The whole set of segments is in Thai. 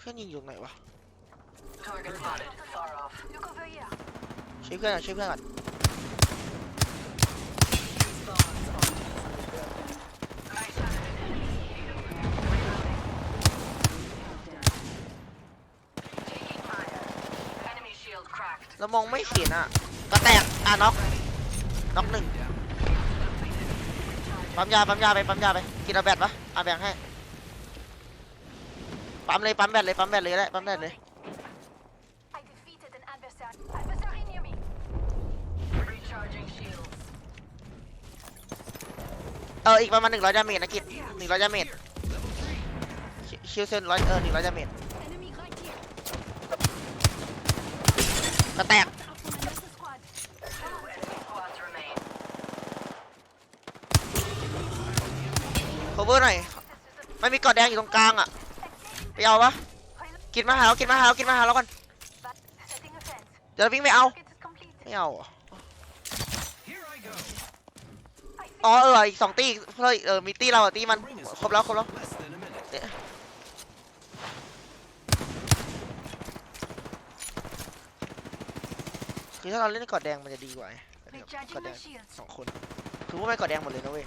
เพื่อนยิงอยู่ไหนวะ Target spotted. Far off. Look over here. ช่วยเพื่อนก่อนช่วยเพื่อนก่อน Nice shot. Taking fire. Enemy shield cracked. เรามองไม่เห็นอะก็แตกอะน็อกน็อกหนึ่งปั๊มยาปั๊มยาไปปั๊มยาไปกินเอาแบตปะเอาแบ่งให้ ปั๊มเลยปั๊มแบตเลยปั๊มแบตเลยก็ได้ปั๊มแบตเลย I defeated an adversary. Adversary near me. Recharging shields. เอออีกประมาณหนึ่งร้อยดาเมจนะกิจหนึ่งร้อยดาเมจชิลเซนร้อยเออหนึ่งร้อยดาเมจ Enemy right here. ก็แตก Up on another squad. Two enemy squads remain. cover หน่อยไม่มีกอดแดงอยู่ตรงกลางอะไป เอาปะกินมาหาเรากินมาหาเรากินมาหาเราก่อนเดี๋ยววิ่งไปเอาไม่เอาอ๋อเอออีกสองตีเฮ้ยเออมีตีเราอะตีมันครบแล้วครบแล้วคือถ้าเราเล่นกอดแดงมันจะดีกว่าไงกอดแดงสองคนคือว่าไม่กอดแดงหมดเลยนะเว้ย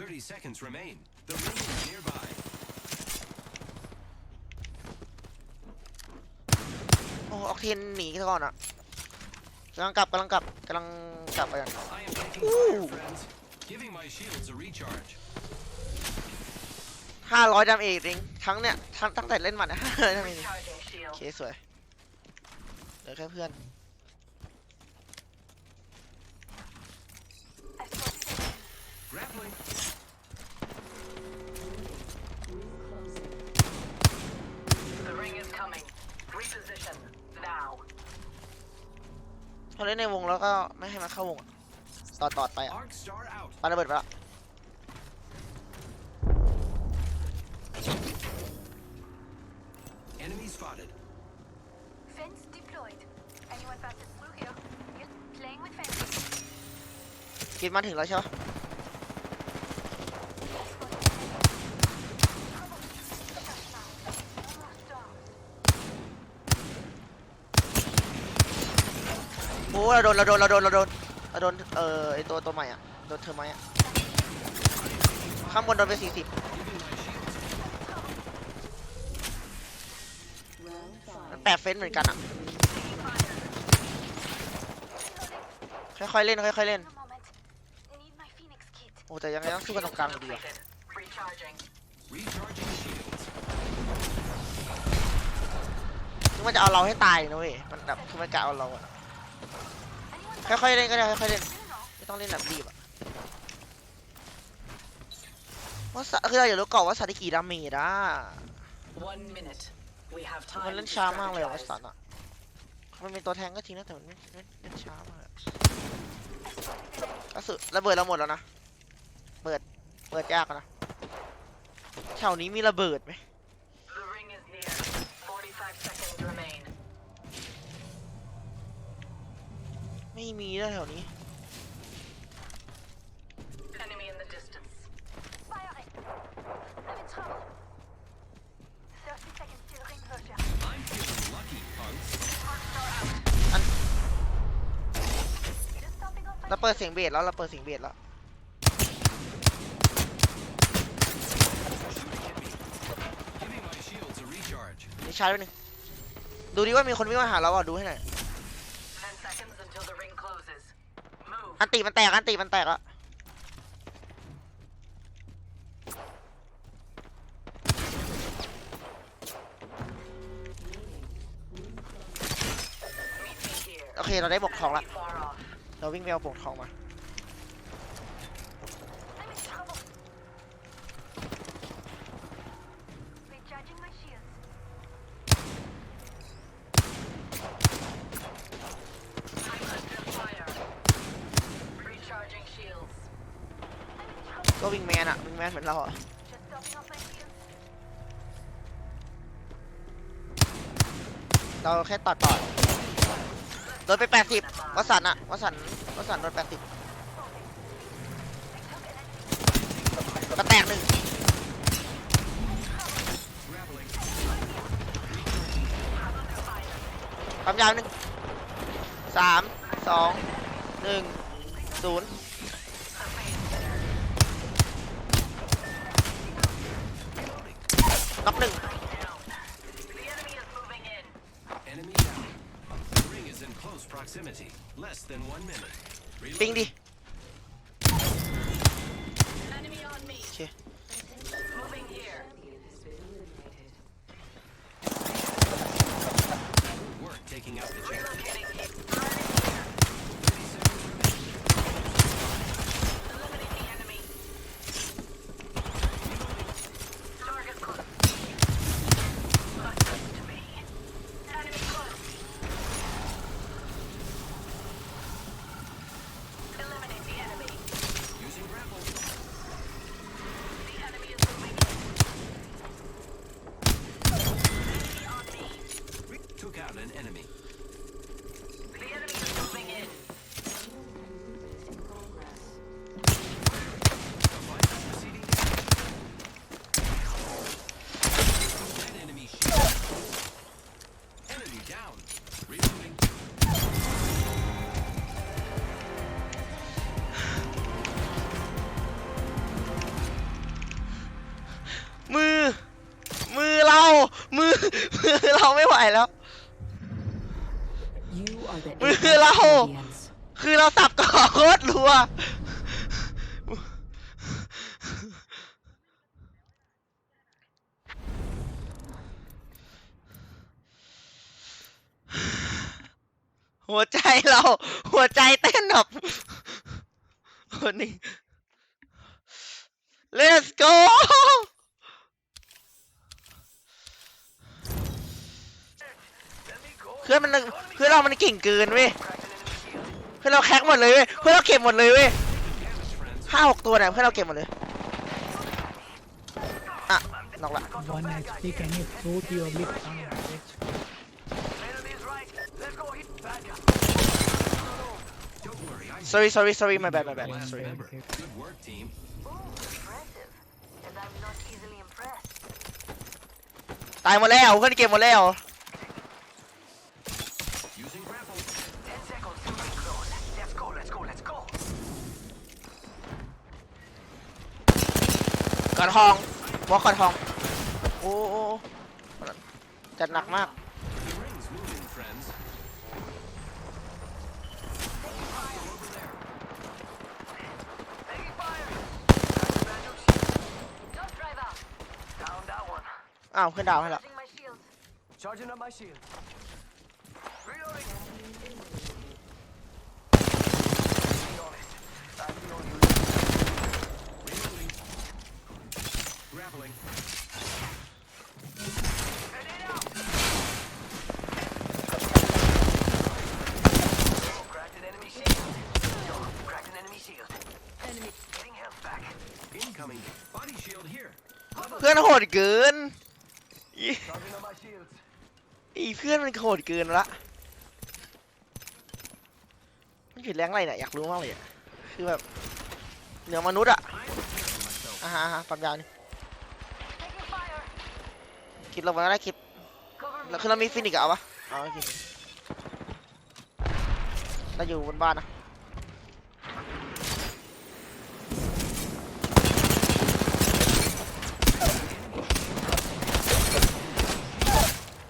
30 seconds remain. The ring is nearby. โอ้ออกเทนหนีก่อนอะกำลังกลับกำลังกลับกำลังกลับไปกัน I am taking Ooh. fire, friends. Giving my shields a recharge. ห้าร้อยดาเมจเองทั้งเนี่ยทั้งตั้งแต่เล่นมาเนี่ยห้าร้อยดาเมจ Recharging โอ shield. เคสวยเหลือแค่เพื่อน พอเล่นในวงแล้วก็ไม่ให้มันเข้าวงอะต่อต่อไปอะ Arc star out. ปาระเบิดไปละ Enemy spotted. Fence deployed. Anyone passes through here? Yes. Playing with fences. กินมาถึงแล้วใช่ปะโอ้เราโดนเราโดนเราโดนเราโดนเราโดนเออไอตัวตัวใหม่อะโดนเธอไหมอะข้างบนโดนไปสี่สิบแปดเฟนเหมือนกันอะค่อยๆเล่นค่อยๆเล่นโอ้แต่ยังไงต้องสู้กันตรงกลางอยู่ดีอะมันจะเอาเราให้ตายนะเว้ยมันแบบคือมันกะเอาเราอะ ค่อยๆเล่นก็ได้ค่อยๆเล่น You know. ไม่ต้องเล่นแบบรีบอะว่าสะคือเราอย่ารู้ก่อนว่าสัตว์ได้กี่ดาเมจอะ One minute. We have มัน time เล่น to ช้ามากเลยอะวัส strategize. สันอะมันเป็นตัวแทงก็จริงนะแต่มันเล่นเล่นเล่นช้ามากอะกระสุนระเบิดเราหมดแล้วนะ เปิด เปิดยากอะนะแถวนี้มีระเบิดไหม ไม่มีนะแถวนี้ Enemy in the distance. Firing. I'm in trouble. 30 seconds till ring closure. I'm feeling lucky, punks. Just stopping off my เราเปิดเสียงเบสแล้วเราเปิดเสียงเบสแล้ว Giving my shields a recharge. นี่ชาร์จไปหนึ่งดูดิว่ามีคนวิ่งมาหาเราอะดูให้หน่อย อันตีมันแตก อันตีมันแตกอะโอเค เราได้บกทองละ เราวิ่งไปเอาบกทองมา แมนอะวิงแมนเหมือนเราอะเราแค่ตัดต่อโดนไปแปดสิบวสันอะวสันวสันโดนแปดสิบกระแตกหนึ่งความยาวหนึ่งสามสองหนึ่งศูนย์ enemy. You are the Mưa Apex lau. Champions. คือเราสับก่อโคตรรัวหัวใจเรา หัวใจเต้นแบบคนนี้ let's go พื่อนมันเพื่อนเรามันเก่งเกินเว้ยเพื่อนเราแคกหมดเลยเว้ยเพื่อนเราเก็บหมดเลยเว้ย Damage, friends. ห้าหกตัวเนี่ยเพื่อนเราเก็บหมดเลยอะนอกละ One HP, can you float your lip down, bitch? Don't worry. I sorry sorry sorry my bad my bad last sorry member. Good work, team. Impressive. And I'm not easily impressed. ตายหมดแล้วเพื่อนเก็บหมดแล้ว ขอนทองบล็อกขอนทอง โอ้โอ้จัดหนักมาก อ้าวขึ้นดาวให้ล้ว เกินอี Charging up my shields. อีเพื่อนมันโหดเกินละมันอยู่แรงอะไรเนี่ยอยากรู้มากเลยอะคือแบบเหนือมนุษย์อะอ่าฮะความยาวนี่คลิปเรามาได้คลิปแล้วคือเรามีฟินิกเอาปะเอาโอเคเราอยู่บนบ้านนะ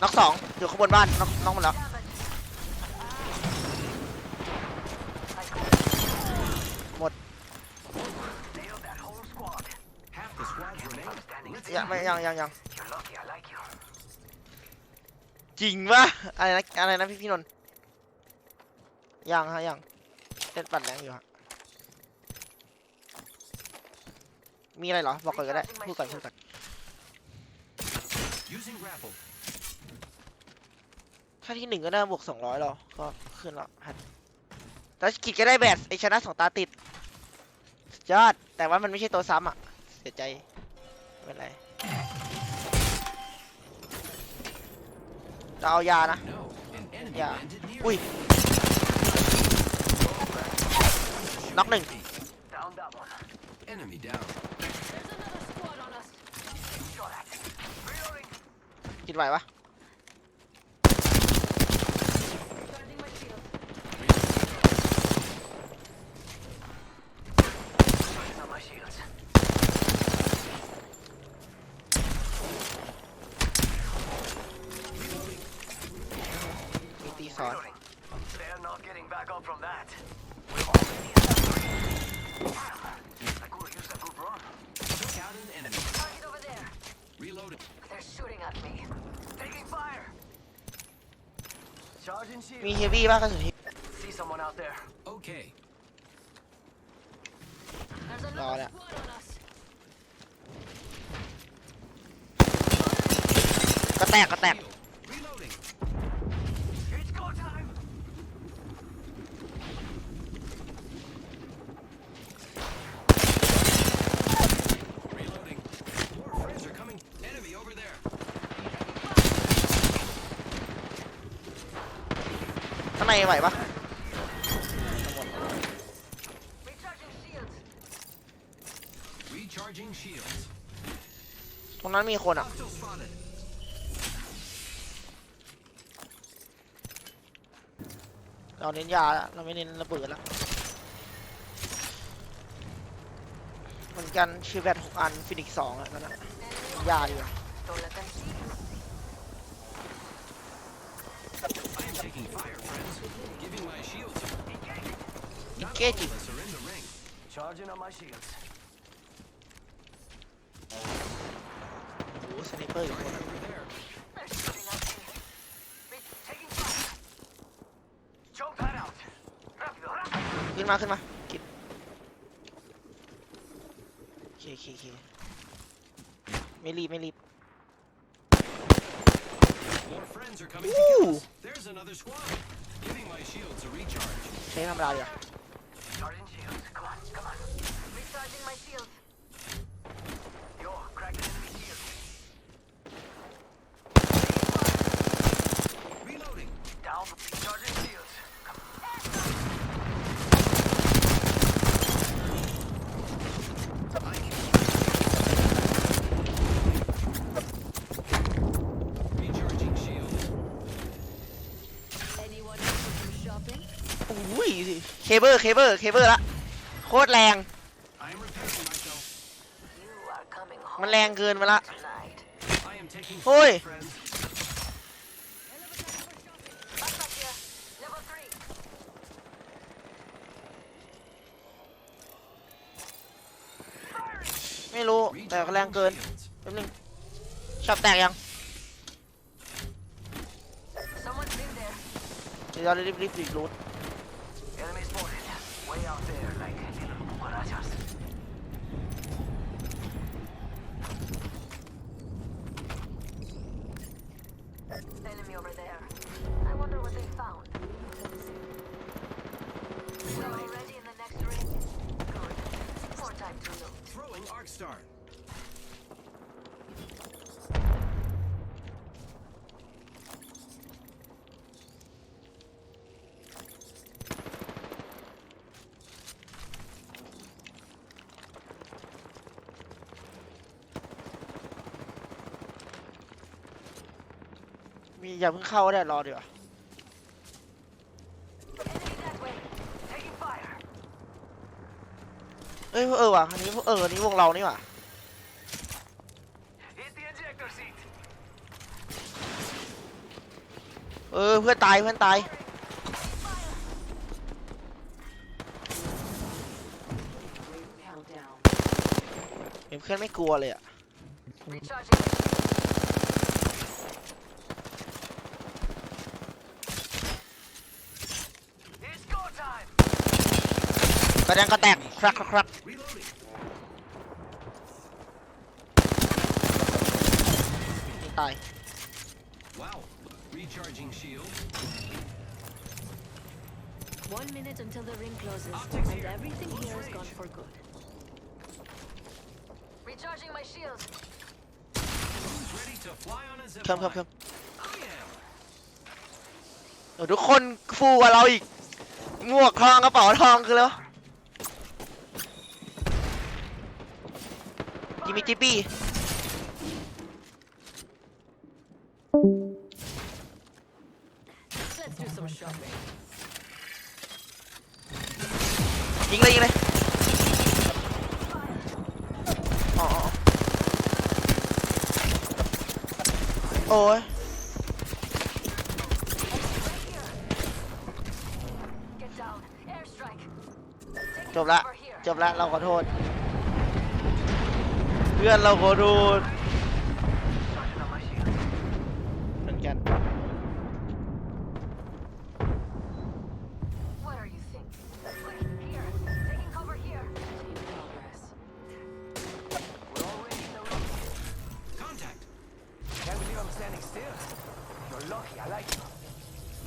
น็อกสองอยู่ข้างบนบ้านน็อกน็อกหมดแล้ว Nailed that whole squad. Half the squad remain. Let's ยังไม่ยังยังยังจริงปะอะไรนะอะไรนะพี่พี่นนท์ยังฮะยังเล่นปั่นแรงอยู่ฮะมีอะไรเหรอบอกก่อนก็ได้พูดก่อนพูดก่อน Using grapple. ถ้าที่หนึ่งก็ได้บวกสองร้อยหรอก็ขึ้นแล้วฮัทแต่กิจก็ได้แบตไอชนะสองตาติดยอด แต่ว่ามันไม่ใช่ตัวซ้ำอะ เสียใจ ไม่เป็นไรเราเอายานะ No. An enemy Yeah. landed near. อุ้ยน็อกหนึ่งกินไหวปะ back up from that. We're already in the Damn. I could use a good run. Took out an enemy. Target over there. Reloading. They're shooting at me. Taking fire. Charging shield. มีเฮฟวี่ป่ะกระสุน See someone out there. Okay. There's Oh, another yeah. squad on us. ก็แตกก็แตก Shield. ในไหวปะ Recharging shields. Recharging shields. ตรงนั้นมีคนอะ Hostile spotted. เราเน้นยาแล้วเราไม่เน้นระเบิดแล้วเหมือนกันชิวแบตหกอันฟินิกสองอะนั่นน่ะ Enemy ยาดีกว่า Don't let them see you. I am taking fire, friends. Giving my shields. a- Not all Engaging. of us are in the ring. Charging on my shields. โอ้โหสไนเปอร์อยู่คน Over there. They're shooting at me. Re- taking fire. Choke that out. Rápido, rápido. ขึ้นมาขึ้นมากินโอเคโอเคโอเคไม่รีบไม่รีบ More friends are coming to Ooh. kill us. There's another squad. Giving my shields a recharge. ใช้ธรรมดาดีกว่า Charging shields. Come on, come on. Recharging my shields. Yo, crack the enemy shield. Reloading. Down. Charging shields. Come I can. Recharging shield. Anyone need some shopping? อุ้ยเคเบิลเคเบิลเคเบิลละโคตรแรง I am repairing myself. You are coming home มันแรงเกินไปละ tonight. I am taking Oi. fire, friends. Backpack here. Level three. ไม่รู้ แต่ก็แรง Recharging เกิน shields. แป๊บนึงช็อปแตกยัง Someone's been there. เดี๋ยวเรารีบรีบรีบรูท Enemy spotted. Way out there, like little cucarachas. Enemy over there. I wonder what they found. We're already in the next ring. Good. More time to loot. Throwing arc อย่าเพิ่งเข้าก็ได้รอดีกว่า เอ้ยเออว่ะอันนี้เอออันนี้วงเรานี่ว่ะเออเพื่อนตายเพื่อนตายเห็นเพื่อนไม่กลัวเลยอะ Recharging my shields. It's go time. กระแดงกระแตกครักครักครัก Reloading. นี่ตาย Wow. Recharging shield. One minute until the ring closes, Optics and here. everything Close here is gone range. for good. Recharging my shields. Who's ready to fly on a zip เพิ่มเพิ่ม line? เพิ่ม I am. เดี๋ยวทุกคนฟูกว่าเราอีกหมวกทองกระเป๋าทองคือแล้วกิิมิจิบี้ยิงเลยยิงเลยอ๋โอ้ยจบละ จบละ เราขอโทษ พื่อนเราขอโทษ Charging on my shield. เหมือนกัน What are you thinking? Here, taking cover here. In progress. We're already in the room. Contact. Can't believe I'm standing still. You're lucky. I like you.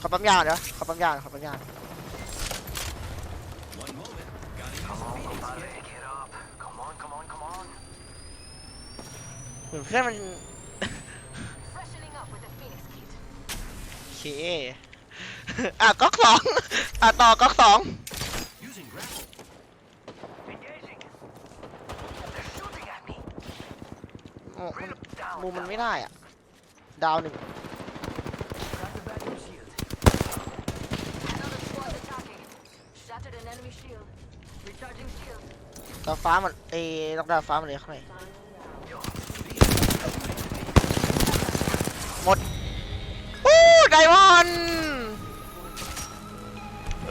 ขอปั๊มยาเดี๋ยวขอปั๊มยาขอปั๊มยา One moment. Gotta use Come a on, Phoenix compadre. kit. Get up. Come on, come on, come on. เห เพื่อนมัน โอเค อะก็สองอะต่อก็สองมุมมันไม่ได้อะ ดาวหนึ่งดาวฟ้ามันเอ้ดาวฟ้ามันเลยข้างใน หมดอู้ไดมอนด์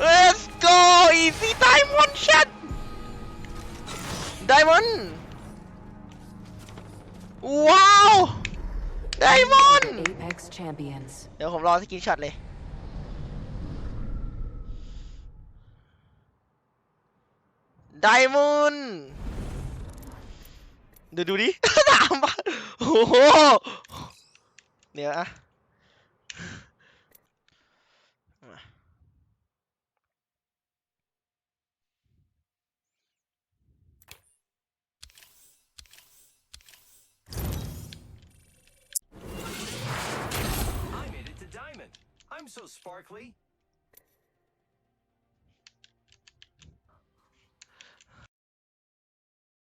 let's go easy diamond shot ไดมอนด์ว้าวไดมอนด์ Apex champions. เดี๋ยวผมรอสกินช็อตเลยไดมอนด์ดูดูดิถามมาโอ้โห Yeah. I'm so sparkly.